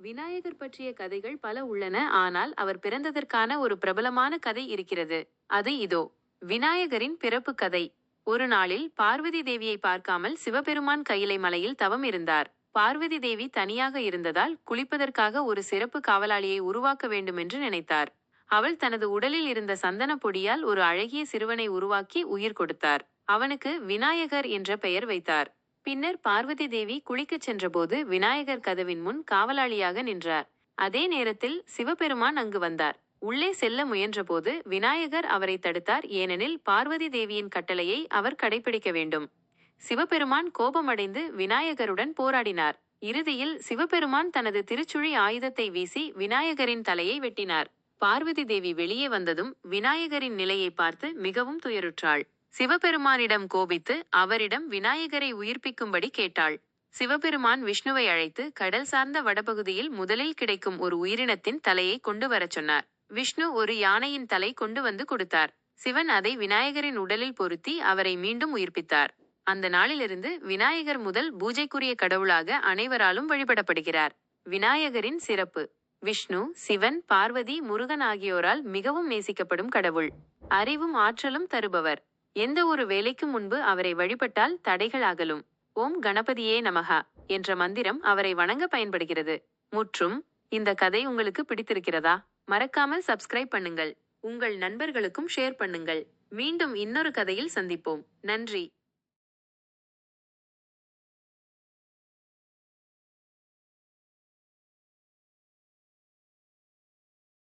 விநாயகர் பற்றிய கதைகள் பல உள்ளன ஆனால் அவர் பிறந்ததற்கான ஒரு பிரபலமான கதை இருக்கிறது. அது இதோ விநாயகரின் பிறப்பு கதை. ஒரு நாளில் பார்வதி தேவியை பார்க்காமல் சிவபெருமான் கையிலை மலையில் தவம் இருந்தார். பார்வதி தேவி தனியாக இருந்ததால் குளிப்பதற்காக ஒரு சிறப்பு காவலாளியை உருவாக்க வேண்டுமென்று நினைத்தார். அவள் தனது உடலில் இருந்த சந்தன பொடியால் ஒரு அழகிய சிறுவனை உருவாக்கி உயிர் கொடுத்தார். அவனுக்கு விநாயகர் என்ற பெயர் வைத்தார். பின்னர் பார்வதி தேவி குளிக்கச் சென்றபோது விநாயகர் கதவின் முன் காவலாளியாக நின்றார். அதே நேரத்தில் சிவபெருமான் அங்கு வந்தார். உள்ளே செல்ல முயன்றபோது விநாயகர் அவரை தடுத்தார். ஏனெனில் பார்வதி தேவியின் கட்டளையை அவர் கடைபிடிக்க வேண்டும். சிவபெருமான் கோபமடைந்து விநாயகருடன் போராடினார். இறுதியில் சிவபெருமான் தனது திருச்சுழி ஆயுதத்தை வீசி விநாயகரின் தலையை வெட்டினார். பார்வதி தேவி வெளியே வந்ததும் விநாயகரின் நிலையை பார்த்து மிகவும் துயருற்றாள். சிவபெருமானிடம் கோபித்து அவரிடம் விநாயகரை உயிர்ப்பிக்கும்படி கேட்டாள். சிவபெருமான் விஷ்ணுவை அழைத்து கடல் சார்ந்த வடபகுதியில் முதலில் கிடைக்கும் ஒரு உயிரினத்தின் தலையை கொண்டு வரச் சொன்னார். விஷ்ணு ஒரு யானையின் தலை கொண்டு வந்து கொடுத்தார். சிவன் அதை விநாயகரின் உடலில் பொருத்தி அவரை மீண்டும் உயிர்ப்பித்தார். அந்த நாளிலிருந்து விநாயகர் முதல் பூஜைக்குரிய கடவுளாக அனைவராலும் வழிபடப்படுகிறார். விநாயகரின் சிறப்பு. விஷ்ணு சிவன் பார்வதி முருகன் ஆகியோரால் மிகவும் நேசிக்கப்படும் கடவுள். அறிவும் ஆற்றலும் தருபவர். எந்த ஒரு வேலைக்கும் முன்பு அவரை வழிபட்டால் தடைகள் அகலும். ஓம் கணபதியே நமகா என்ற மந்திரம் அவரை வணங்க பயன்படுகிறது. முற்றும் இந்த கதை உங்களுக்கு பிடித்திருக்கிறதா? மறக்காமல் சப்ஸ்கிரைப் பண்ணுங்கள். உங்கள் நண்பர்களுக்கும் ஷேர் பண்ணுங்கள். மீண்டும் இன்னொரு கதையில் சந்திப்போம். நன்றி.